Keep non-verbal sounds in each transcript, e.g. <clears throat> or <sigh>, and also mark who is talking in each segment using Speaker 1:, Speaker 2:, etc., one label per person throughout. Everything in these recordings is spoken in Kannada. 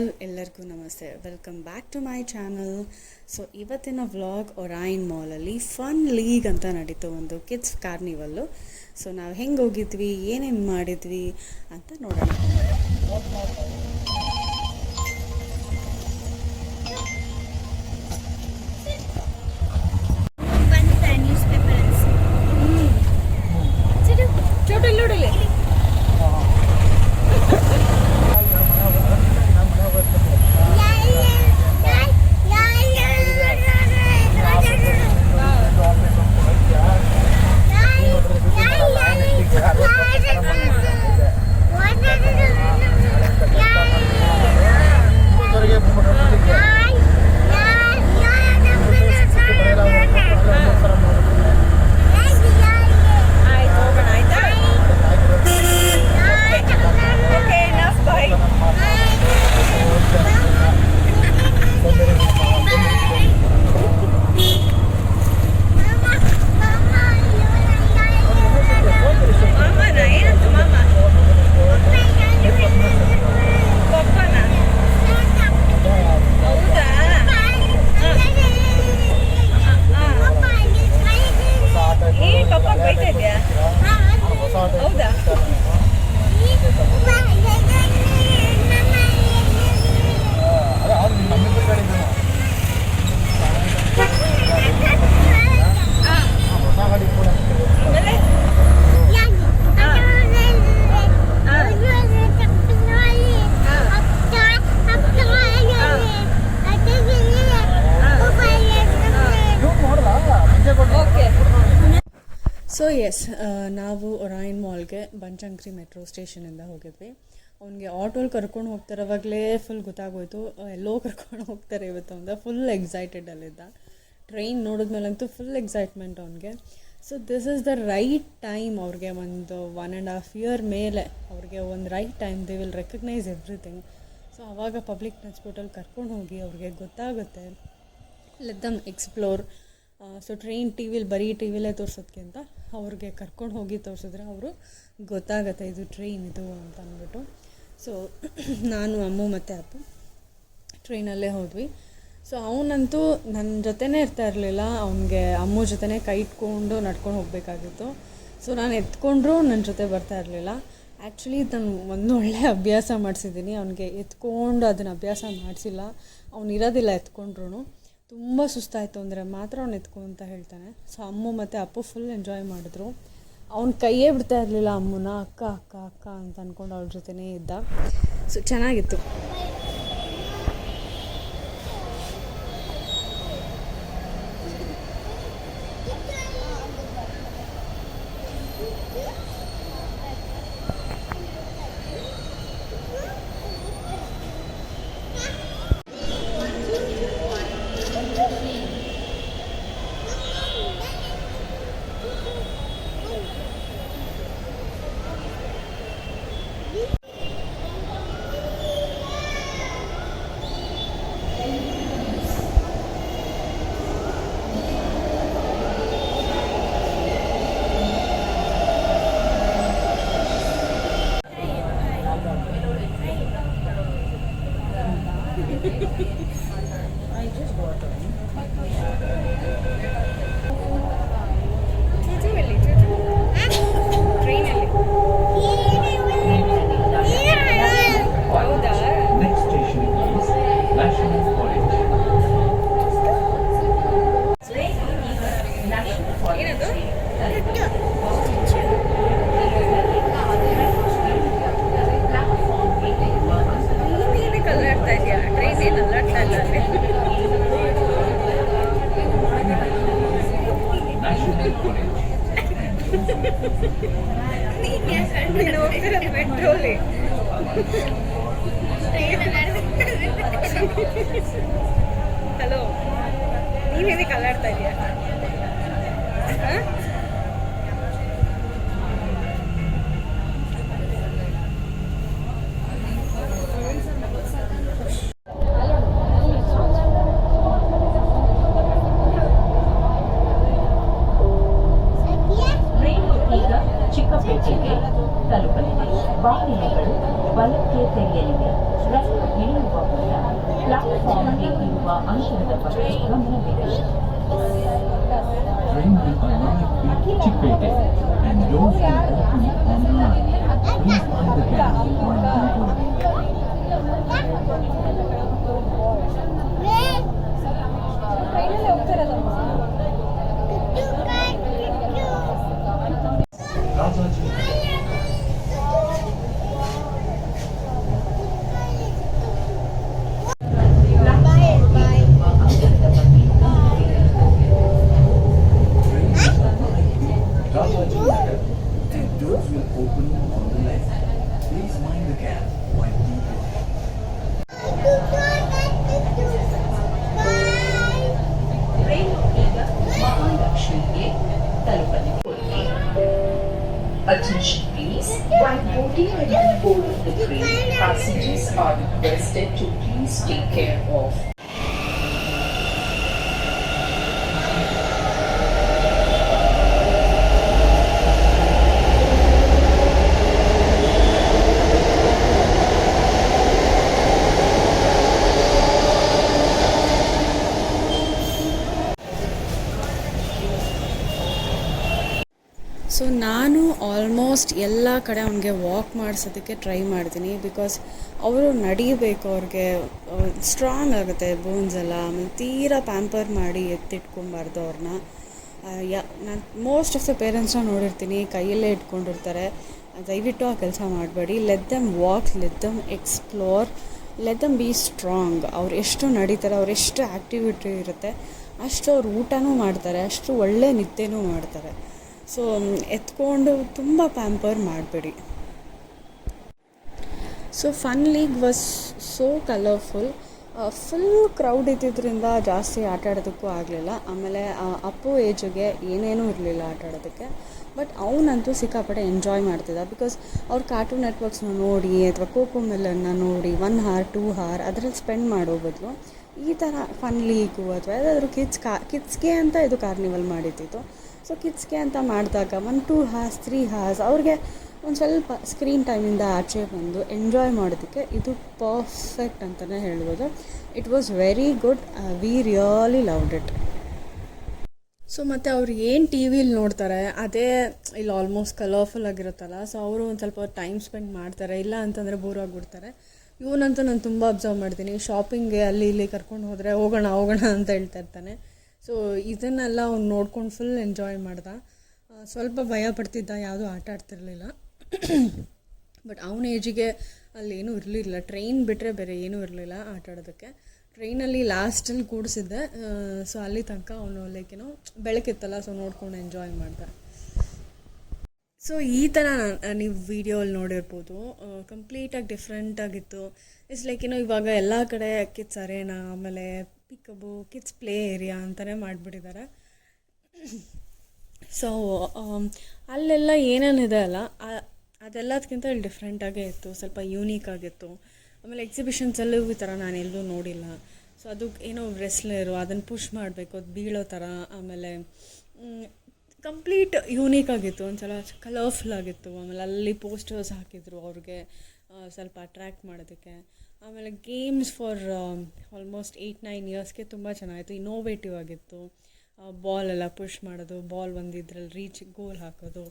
Speaker 1: ಆಲ್ ಎಲ್ಲರಿಗೂ ನಮಸ್ತೆ. Welcome back to my channel so ಇವತ್ತಿನ ವ್ಲಾಗ್ ಒರಾಯಿನ್ ಮಾಲಲ್ಲಿ ಫನ್ ಲೀಗ್ ಅಂತ ನಡೀತು ಒಂದು ಕಿಡ್ಸ್ ಕಾರ್ನಿವಲ್ಲು ಸೊ ನಾವು ಹೆಂಗೆ ಹೋಗಿದ್ವಿ, ಏನೇನು ಮಾಡಿದ್ವಿ ಅಂತ ನೋಡೋಣ. ಎಸ್ ನಾವು ರಾಯನ್ ಮಾಲ್ಗೆ ಬಂಚಂಕ್ರಿ ಮೆಟ್ರೋ ಸ್ಟೇಷನಿಂದ ಹೋಗಿದ್ವಿ. ಅವನಿಗೆ ಆಟೋಲ್ಲಿ ಕರ್ಕೊಂಡು ಹೋಗ್ತಾರವಾಗಲೇ ಫುಲ್ ಗೊತ್ತಾಗೋಯ್ತು. ಎಲ್ಲೋ ಕರ್ಕೊಂಡು ಹೋಗ್ತಾರೆ ಇವತ್ತು ಅಂತ ಫುಲ್ ಎಕ್ಸೈಟೆಡಲ್ಲಿದ್ದ ಟ್ರೈನ್ ನೋಡಿದ್ಮೇಲಂತೂ ಫುಲ್ ಎಕ್ಸೈಟ್ಮೆಂಟ್ ಅವನಿಗೆ. So this is the right time ಅವ್ರಿಗೆ ಒಂದು ಒನ್ ಆ್ಯಂಡ್ ಹಾಫ್ ಇಯರ್ ಮೇಲೆ ಅವ್ರಿಗೆ ಒಂದು right time they will recognise everything so ಆವಾಗ ಪಬ್ಲಿಕ್ ಟ್ರಾನ್ಸ್ಪೋರ್ಟಲ್ಲಿ ಕರ್ಕೊಂಡು ಹೋಗಿ ಅವ್ರಿಗೆ ಗೊತ್ತಾಗುತ್ತೆ. Let them explore so train T ವಿಲಿ ಬರೀ ಟಿ ವಿಲೇ ತೋರ್ಸೋದ್ಕಿಂತ ಅವ್ರಿಗೆ ಕರ್ಕೊಂಡು ಹೋಗಿ ತೋರಿಸಿದ್ರೆ ಅವರು ಗೊತ್ತಾಗುತ್ತೆ ಇದು ಟ್ರೈನ್ ಇದು ಅಂತ ಅಂದ್ಬಿಟ್ಟು. ಸೊ <clears throat> ನಾನು, ಅಮ್ಮು ಮತ್ತು ಅಪ್ಪ ಟ್ರೈನಲ್ಲೇ ಹೋದ್ವಿ. ಸೊ ಅವನಂತೂ ನನ್ನ ಜೊತೆನೇ ಇರ್ತಾ ಇರಲಿಲ್ಲ. ಅವನಿಗೆ ಅಮ್ಮು ಜೊತೆನೇ ಕೈ ಇಟ್ಕೊಂಡು ನಡ್ಕೊಂಡು ಹೋಗಬೇಕಾಗಿತ್ತು. ಸೊ ನಾನು ಎತ್ಕೊಂಡ್ರೂ ನನ್ನ ಜೊತೆ ಬರ್ತಾ ಇರಲಿಲ್ಲ. ಆ್ಯಕ್ಚುಲಿ ನಾನು ಒಂದು ಒಳ್ಳೆ ಅಭ್ಯಾಸ ಮಾಡಿಸಿದ್ದೀನಿ. ಅವನಿಗೆ ಎತ್ಕೊಂಡು ಅದನ್ನು ಅಭ್ಯಾಸ ಮಾಡಿಸಿಲ್ಲ. ಅವನು ಇರೋದಿಲ್ಲ ಎತ್ಕೊಂಡ್ರು ತುಂಬ ಸುಸ್ತಾಯಿತು ಅಂದರೆ ಮಾತ್ರ ಅವ್ನು ಎತ್ಕೊ ಅಂತ ಹೇಳ್ತಾನೆ. ಸೊ ಅಮ್ಮ ಮತ್ತು ಅಪ್ಪ ಫುಲ್ ಎಂಜಾಯ್ ಮಾಡಿದ್ರು. ಅವ್ನ ಕೈಯೇ ಬಿಡ್ತಾ ಇರಲಿಲ್ಲ ಅಮ್ಮನ, ಅಕ್ಕ ಅಕ್ಕ ಅಕ್ಕ ಅಂತ ಅಂದ್ಕೊಂಡು ಅವ್ಳ ಜೊತೆನೇ ಇದ್ದ. ಸೊ ಚೆನ್ನಾಗಿತ್ತು.
Speaker 2: ಚೂಚು ಎಲ್ಲಿ ಚೂಚು ಟ್ರೈನಲ್ಲಿ ಹೌದಾ
Speaker 3: ಚಿಕ್ಕಪೇಟೆಗೆ ತಲುಪಲಿದೆ ಬಾಗಿಲುಗಳು ಬಲಕ್ಕೆ ತೆರೆಯಲಿವೆ ರಸ್ತೆ ಇಳಿಯುವ ಮುನ್ನ ಪ್ಲಾಟ್ಫಾರ್ಮ್ಗೆ ಇರುವ ಅಂಶದ ಬಗ್ಗೆ ಗಮನವಿದೆ
Speaker 4: ranging around Chickpete and those who open online. Please find the gap
Speaker 3: or people. ねえ。Attention please, while boarding and boarding the train, passengers are requested to please take care of
Speaker 1: so ನಾನು ಆಲ್ಮೋಸ್ಟ್ ಎಲ್ಲ ಕಡೆ ಅವನಿಗೆ ವಾಕ್ ಮಾಡಿಸೋದಕ್ಕೆ ಟ್ರೈ ಮಾಡ್ತೀನಿ ಬಿಕಾಸ್ ಅವರು ನಡಿಬೇಕು ಅವ್ರಿಗೆ ಸ್ಟ್ರಾಂಗ್ ಆಗುತ್ತೆ ಬೋನ್ಸ್ ಎಲ್ಲ. ಆಮೇಲೆ ತೀರಾ ಪ್ಯಾಂಪರ್ ಮಾಡಿ ಎತ್ತಿಟ್ಕೊಬಾರ್ದು ಅವ್ರನ್ನ. ಯಾ, ನಾನು ಮೋಸ್ಟ್ ಆಫ್ ದ ಪೇರೆಂಟ್ಸ್ನ ನೋಡಿರ್ತೀನಿ, ಕೈಯಲ್ಲೇ ಇಟ್ಕೊಂಡಿರ್ತಾರೆ. ದಯವಿಟ್ಟು ಆ ಕೆಲಸ ಮಾಡಬೇಡಿ. Let them walk let them explore let them be strong ಅವ್ರು ಎಷ್ಟು ನಡೀತಾರೆ, ಅವ್ರು ಎಷ್ಟು ಆ್ಯಕ್ಟಿವಿಟಿ ಇರುತ್ತೆ, ಅಷ್ಟು ಅವ್ರು ಊಟನೂ ಮಾಡ್ತಾರೆ, ಅಷ್ಟು ಒಳ್ಳೆ ನಿದ್ದೆನೂ ಮಾಡ್ತಾರೆ. ಸೊ ಎತ್ಕೊಂಡು ತುಂಬ ಪ್ಯಾಂಪರ್ ಮಾಡಬೇಡಿ. So fun league was so colourful full crowd ಇದ್ದಿದ್ದರಿಂದ ಜಾಸ್ತಿ ಆಟ ಆಡೋದಕ್ಕೂ ಆಗಲಿಲ್ಲ. ಆಮೇಲೆ ಅಪ್ಪು ಏಜಿಗೆ ಏನೇನೂ ಇರಲಿಲ್ಲ ಆಟ ಆಡೋದಕ್ಕೆ. ಬಟ್ ಅವನಂತೂ ಸಿಕ್ಕಾಪಟ್ಟೆ ಎಂಜಾಯ್ ಮಾಡ್ತಿದ್ದ ಬಿಕಾಸ್ ಅವ್ರು ಕಾರ್ಟೂನ್ ನೆಟ್ವರ್ಕ್ಸ್ನ ನೋಡಿ ಅಥವಾ ಕೋಕೋ ಮಿಲ್ಲನ್ನ ನೋಡಿ ಒನ್ ಹಾರ್ ಟೂ ಹಾರ್ ಅದರಲ್ಲಿ ಸ್ಪೆಂಡ್ ಮಾಡೋ ಬದಲು ಈ ಥರ ಫನ್ ಲೀಗು ಅಥವಾ ಯಾವುದಾದ್ರೂ ಕಿಡ್ಸ್ ಕಾ ಕಿಡ್ಸ್ಗೆ ಅಂತ ಇದು ಕಾರ್ನಿವಲ್ ಮಾಡಿದ್ದಿತ್ತು ಸೊ ಕಿಡ್ಸ್ಗೆ ಅಂತ ಮಾಡಿದಾಗ one two horse three horse ಅವ್ರಿಗೆ ಒಂದು ಸ್ವಲ್ಪ ಸ್ಕ್ರೀನ್ ಟೈಮಿಂದ ಆಚೆ ಬಂದು ಎಂಜಾಯ್ ಮಾಡೋದಕ್ಕೆ ಇದು ಪರ್ಫೆಕ್ಟ್ ಅಂತಲೇ ಹೇಳ್ಬೋದು. It was very good we really loved it so ಮತ್ತು ಅವ್ರು ಏನು ಟಿ ವಿಲಿ ನೋಡ್ತಾರೆ, ಅದೇ ಇಲ್ಲಿ ಆಲ್ಮೋಸ್ಟ್ ಕಲರ್ಫುಲ್ ಆಗಿರುತ್ತಲ್ಲ ಸೊ ಅವರು ಒಂದು ಸ್ವಲ್ಪ ಟೈಮ್ ಸ್ಪೆಂಡ್ ಮಾಡ್ತಾರೆ, ಇಲ್ಲ ಅಂತಂದರೆ ಬೋರ್ ಆಗಿಬಿಡ್ತಾರೆ. ಇವನಂತೂ ನಾನು ತುಂಬ ಅಬ್ಸರ್ವ್ ಮಾಡ್ತೀನಿ. ಶಾಪಿಂಗ್ಗೆ ಅಲ್ಲಿ ಇಲ್ಲಿ ಕರ್ಕೊಂಡು ಹೋದರೆ ಹೋಗೋಣ ಹೋಗೋಣ ಅಂತ ಹೇಳ್ತಾ ಇರ್ತಾನೆ. ಸೊ ಇದನ್ನೆಲ್ಲ ಅವ್ನು ನೋಡ್ಕೊಂಡು ಫುಲ್ ಎಂಜಾಯ್ ಮಾಡ್ದ. ಸ್ವಲ್ಪ ಭಯ ಪಡ್ತಿದ್ದ, ಯಾವುದೂ ಆಟ ಆಡ್ತಿರ್ಲಿಲ್ಲ. ಬಟ್ ಅವನ ಏಜಿಗೆ ಅಲ್ಲಿ ಏನೂ ಇರಲಿಲ್ಲ. ಟ್ರೈನ್ ಬಿಟ್ಟರೆ ಬೇರೆ ಏನೂ ಇರಲಿಲ್ಲ ಆಟ ಆಡೋದಕ್ಕೆ. ಟ್ರೈನಲ್ಲಿ ಲಾಸ್ಟಲ್ಲಿ ಕೂಡಿಸಿದ್ದೆ. ಸೊ ಅಲ್ಲಿ ತನಕ ಅವನು ಲೈಕ್ ಏನೋ ಬೆಳಕಿತ್ತಲ್ಲ ಸೊ ನೋಡ್ಕೊಂಡು ಎಂಜಾಯ್ ಮಾಡ್ದೆ. ಸೊ ಈ ಥರ ನೀವು ವಿಡಿಯೋಲ್ಲಿ ನೋಡಿರ್ಬೋದು. ಕಂಪ್ಲೀಟಾಗಿ ಡಿಫ್ರೆಂಟಾಗಿತ್ತು ಇಟ್ಸ್ ಲೈಕ್ ಏನೋ ಇವಾಗ ಎಲ್ಲ ಕಡೆ ಕಿಡ್ಸ್ ಸರೇನಾ? ಆಮೇಲೆ ಪಿಕಬು ಕಿಡ್ಸ್ ಪ್ಲೇ ಏರಿಯಾ ಅಂತಲೇ ಮಾಡಿಬಿಟ್ಟಿದ್ದಾರೆ ಸೊ ಅಲ್ಲೆಲ್ಲ ಏನೇನಿದೆ ಅಲ್ಲ ಅದೆಲ್ಲದಕ್ಕಿಂತ ಇಲ್ಲಿ ಡಿಫ್ರೆಂಟಾಗೇ ಇತ್ತು, ಸ್ವಲ್ಪ ಯೂನೀಕ್ ಆಗಿತ್ತು. ಆಮೇಲೆ ಎಕ್ಸಿಬಿಷನ್ಸಲ್ಲೂ ಈ ಥರ ನಾನು ಎಲ್ಲೂ ನೋಡಿಲ್ಲ. ಸೊ ಅದು ಏನೋ ರೆಸ್ಲರು ಅದನ್ನು ಪುಷ್ ಮಾಡಬೇಕು, ಅದು ಬೀಳೋ ಥರ, ಆಮೇಲೆ ಕಂಪ್ಲೀಟ್ ಯೂನೀಕ್ ಆಗಿತ್ತು, ಒಂದ್ಸಲ ಕಲರ್ಫುಲ್ ಆಗಿತ್ತು. ಆಮೇಲೆ ಅಲ್ಲಿ ಪೋಸ್ಟರ್ಸ್ ಹಾಕಿದ್ರು ಅವ್ರಿಗೆ ಸ್ವಲ್ಪ ಅಟ್ರ್ಯಾಕ್ಟ್ ಮಾಡೋದಕ್ಕೆ. ಆಮೇಲೆ games for almost eight nine ಇಯರ್ಸ್ಗೆ ತುಂಬ ಚೆನ್ನಾಗಿತ್ತು. ಇನೋವೇಟಿವ್ ಆಗಿತ್ತು. ಬಾಲ್ ಎಲ್ಲ ಪುಷ್ ಮಾಡೋದು ಬಾಲ್ ಒಂದು ಇದ್ರಲ್ಲಿ ರೀಚ್ ಗೋಲ್ ಹಾಕೋದು,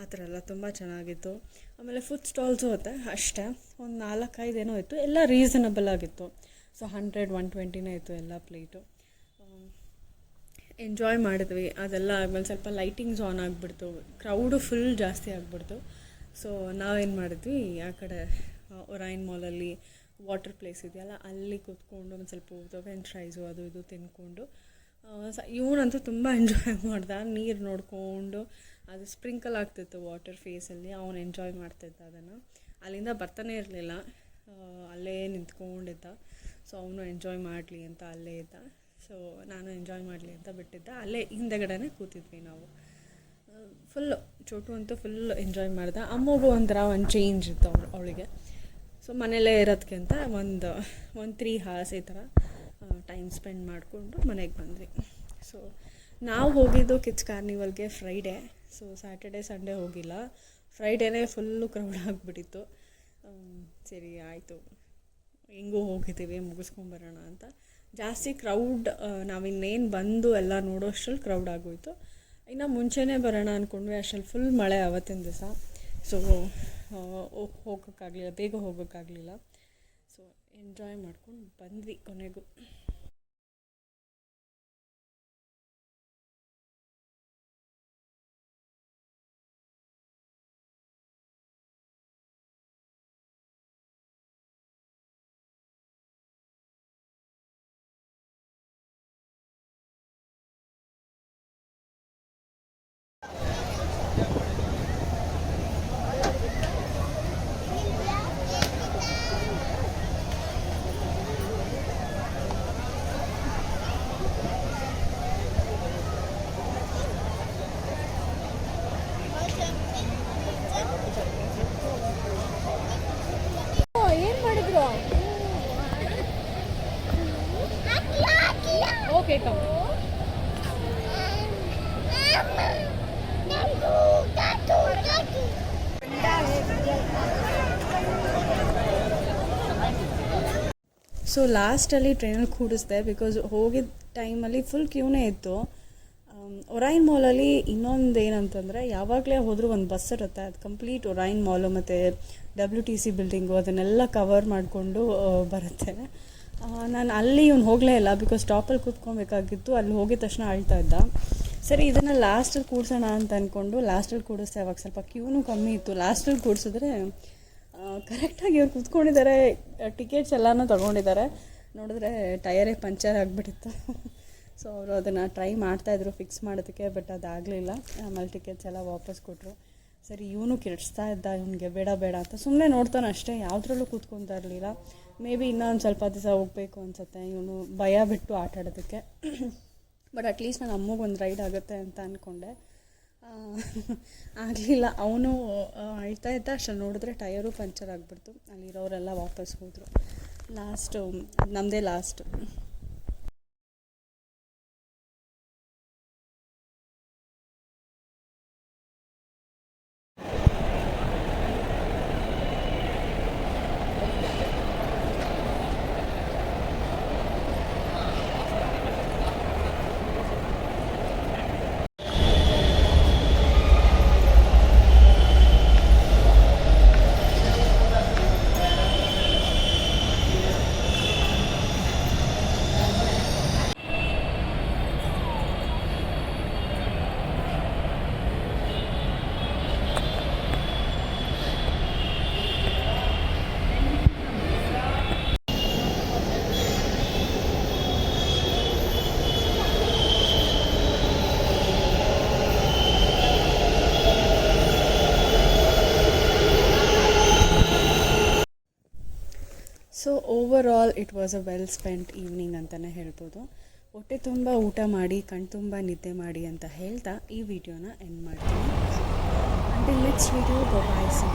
Speaker 1: ಆ ಥರ ಎಲ್ಲ ತುಂಬ ಚೆನ್ನಾಗಿತ್ತು. ಆಮೇಲೆ ಫುಡ್ ಸ್ಟಾಲ್ಸು ಅತ್ತೆ ಅಷ್ಟೇ. ಒಂದು ನಾಲ್ಕೈದು ಏನೋ ಇತ್ತು. ಎಲ್ಲ ರೀಸನಬಲ್ ಆಗಿತ್ತು. ಸೊ ಹಂಡ್ರೆಡ್ ಒನ್ ಟ್ವೆಂಟಿನೇ ಇತ್ತು ಎಲ್ಲ ಪ್ಲೇಟು ಎಂಜಾಯ್ ಮಾಡಿದ್ವಿ. ಅದೆಲ್ಲ ಆಮೇಲೆ ಸ್ವಲ್ಪ ಲೈಟಿಂಗ್ಸ್ ಆನ್ ಆಗಿಬಿಡ್ತು. ಕ್ರೌಡು ಫುಲ್ ಜಾಸ್ತಿ ಆಗಿಬಿಡ್ತು. ಸೊ ನಾವೇನು ಮಾಡಿದ್ವಿ? ಆ ಕಡೆ ಒರಾಯನ್ ಮಾಲಲ್ಲಿ ವಾಟರ್ ಪ್ಲೇಸ್ ಇದೆಯಲ್ಲ, ಅಲ್ಲಿ ಕೂತ್ಕೊಂಡು ಒಂದು ಸ್ವಲ್ಪ ಫ್ರೆಂಚ್ ಫ್ರೈಸು ಅದು ಇದು ತಿನ್ಕೊಂಡು ಸ, ಇವನಂತೂ ತುಂಬ ಎಂಜಾಯ್ <laughs> ಮಾಡ್ದ. ನೀರು ನೋಡಿಕೊಂಡು, ಅದು ಸ್ಪ್ರಿಂಕಲ್ ಆಗ್ತಿತ್ತು ವಾಟರ್ ಫೇಸಲ್ಲಿ ಅವನು ಎಂಜಾಯ್ ಮಾಡ್ತಿದ್ದ ಅದನ್ನು. ಅಲ್ಲಿಂದ ಬರ್ತಾನೆ ಇರಲಿಲ್ಲ. ಅಲ್ಲೇ ನಿಂತ್ಕೊಂಡಿದ್ದ. ಸೊ ಅವನು ಎಂಜಾಯ್ ಮಾಡಲಿ ಅಂತ ಅಲ್ಲೇ ಇದ್ದ. ಸೊ ನಾನು ಎಂಜಾಯ್ ಮಾಡಲಿ ಅಂತ ಬಿಟ್ಟಿದ್ದ. ಅಲ್ಲೇ ಹಿಂದೆಗಡೆನೇ ಕೂತಿದ್ವಿ ನಾವು. ಫುಲ್ಲು ಚೋಟು ಅಂತೂ ಫುಲ್ ಎಂಜಾಯ್ ಮಾಡ್ದೆ. ಅಮ್ಮಗೂ ಒಂಥರ ಒಂದು ಚೇಂಜ್ ಇತ್ತು ಅವಳು, ಅವಳಿಗೆ. ಸೊ ಮನೇಲೇ ಇರೋದಕ್ಕಿಂತ ಒಂದು ಒಂದು ತ್ರೀ ಹಾರ್ಸ್ ಈ ಥರ ಟೈಮ್ ಸ್ಪೆಂಡ್ ಮಾಡಿಕೊಂಡು ಮನೆಗೆ ಬಂದ್ವಿ. ಸೊ ನಾವು ಹೋಗಿದ್ದು ಕಿಚ್ ಕಾರ್ನಿವಲ್ಗೆ ಫ್ರೈಡೇ ಸೊ ಸ್ಯಾಟರ್ಡೇ ಸಂಡೇ ಹೋಗಿಲ್ಲ. ಫ್ರೈಡೇನೇ ಫುಲ್ಲು ಕ್ರೌಡ್ ಆಗಿಬಿಟ್ಟಿತ್ತು. ಸರಿ, ಆಯಿತು. ಹೆಂಗೂ ಹೋಗಿದ್ದೀವಿ ಮುಗಿಸ್ಕೊಂಬರೋಣ ಅಂತ. ಜಾಸ್ತಿ ಕ್ರೌಡ್ ನಾವಿನ್ನೇನು ಬಂದು ಎಲ್ಲ ನೋಡೋಷ್ಟ್ರಲ್ಲಿ ಕ್ರೌಡ್ ಆಗೋಯ್ತು. ಇನ್ನು ಮುಂಚೆನೇ ಬರೋಣ ಅಂದ್ಕೊಂಡ್ವಿ ಅಷ್ಟರಲ್ಲಿ ಫುಲ್ ಮಳೆ ಆವತ್ತಿನ ದಿವಸ. ಸೊ ಹೋಗೋಕ್ಕಾಗಲಿಲ್ಲ ಬೇಗ ಹೋಗೋಕ್ಕಾಗಲಿಲ್ಲ. ಸೊ ಎಂಜಾಯ್ ಮಾಡ್ಕೊಂಡು ಬಂದ್ವಿ ಕೊನೆಗೂ. ಸೊ ಲಾಸ್ಟಲ್ಲಿ ಟ್ರೈನಲ್ಲಿ ಕೂಡಿಸ್ದೆ ಬಿಕಾಸ್ ಹೋಗಿದ್ದ ಟೈಮಲ್ಲಿ ಫುಲ್ ಕ್ಯೂನೇ ಇತ್ತು. ಒರೈನ್ ಮಾಲಲ್ಲಿ ಇನ್ನೊಂದು ಏನಂತಂದರೆ ಯಾವಾಗಲೇ ಹೋದರೂ ಒಂದು ಬಸ್ ಇರುತ್ತೆ. ಅದು ಕಂಪ್ಲೀಟ್ ಒರೈನ್ ಮಾಲು ಮತ್ತು ಡಬ್ಲ್ಯೂ ಟಿ ಸಿ ಬಿಲ್ಡಿಂಗು ಅದನ್ನೆಲ್ಲ ಕವರ್ ಮಾಡಿಕೊಂಡು ಬರುತ್ತೆ. ನಾನು ಅಲ್ಲಿ ಇವ್ನು ಹೋಗಲೇ ಇಲ್ಲ ಬಿಕಾಸ್ ಸ್ಟಾಪಲ್ಲಿ ಕೂತ್ಕೊಬೇಕಾಗಿತ್ತು. ಅಲ್ಲಿ ಹೋಗಿದ ತಕ್ಷಣ ಅಳ್ತಾ ಇದ್ದ. ಸರಿ, ಇದನ್ನು ಲಾಸ್ಟಲ್ಲಿ ಕೂಡ್ಸೋಣ ಅಂತ ಅಂದ್ಕೊಂಡು ಲಾಸ್ಟಲ್ಲಿ ಕೂಡಿಸ್ದೆ. ಅವಾಗ ಸ್ವಲ್ಪ ಕ್ಯೂನು ಕಮ್ಮಿ ಇತ್ತು. ಲಾಸ್ಟಲ್ಲಿ ಕೂಡಿಸಿದ್ರೆ ಕರೆಕ್ಟಾಗಿ ಇವ್ರು ಕೂತ್ಕೊಂಡಿದ್ದಾರೆ ಟಿಕೆಟ್ಸ್ ಎಲ್ಲನೂ ತೊಗೊಂಡಿದ್ದಾರೆ. ನೋಡಿದ್ರೆ ಟಯರೇ ಪಂಚರ್ ಆಗಿಬಿಟ್ಟಿತ್ತು. ಸೊ ಅವರು ಅದನ್ನು ಟ್ರೈ ಮಾಡ್ತಾಯಿದ್ರು ಫಿಕ್ಸ್ ಮಾಡೋದಕ್ಕೆ ಬಟ್ ಅದಾಗಲಿಲ್ಲ. ಆಮೇಲೆ ಟಿಕೆಟ್ಸ್ ಎಲ್ಲ ವಾಪಸ್ ಕೊಟ್ಟರು ಸರಿ, ಇವನು ಕೆಡಿಸ್ತಾ ಇದ್ದ, ಇವನಿಗೆ ಬೇಡ ಬೇಡ ಅಂತ ಸುಮ್ಮನೆ ನೋಡ್ತಾನೆ ಅಷ್ಟೇ, ಯಾವುದ್ರಲ್ಲೂ ಕೂತ್ಕೊತಾ ಇರಲಿಲ್ಲ. ಮೇ ಬಿ ಇನ್ನೊಂದು ಸ್ವಲ್ಪ ದಿವಸ ಹೋಗಬೇಕು ಅನ್ಸುತ್ತೆ, ಇವನು ಭಯ ಬಿಟ್ಟು ಆಟಾಡೋದಕ್ಕೆ. ಬಟ್ ಅಟ್ಲೀಸ್ಟ್ ನನ್ನ ಅಮ್ಮಗೆ ಒಂದು ರೈಡ್ ಆಗುತ್ತೆ ಅಂತ ಅಂದ್ಕೊಂಡೆ <laughs> ಆಗಲಿಲ್ಲ. ಅವನು ಅಳ್ತಾ ಇದ್ದ ಅಷ್ಟಲ್ಲಿ ನೋಡಿದ್ರೆ ಟಯರು ಪಂಚರ್ ಆಗಿಬಿಡ್ತು. ಅಲ್ಲಿರೋರೆಲ್ಲ ವಾಪಸ್ ಹೋದರು. ಲಾಸ್ಟು ನಮ್ಮದೇ last it was a well spent evening ಅಂತಲೇ ಹೇಳ್ಬೋದು. ಹೊಟ್ಟೆ ತುಂಬ ಊಟ ಮಾಡಿ ಕಣ್ತುಂಬ ನಿದ್ದೆ ಮಾಡಿ ಅಂತ ಹೇಳ್ತಾ ಈ ವಿಡಿಯೋನ ಎಂಡ್ ಮಾಡ್ತೀನಿ. Until next video bye see